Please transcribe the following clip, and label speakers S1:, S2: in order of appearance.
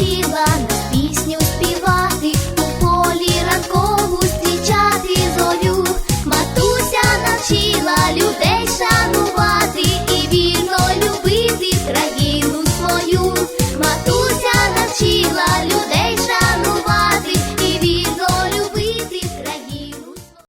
S1: Вчила нас пісню співати, у полі ранкову зустрічати зорю, матуся навчила.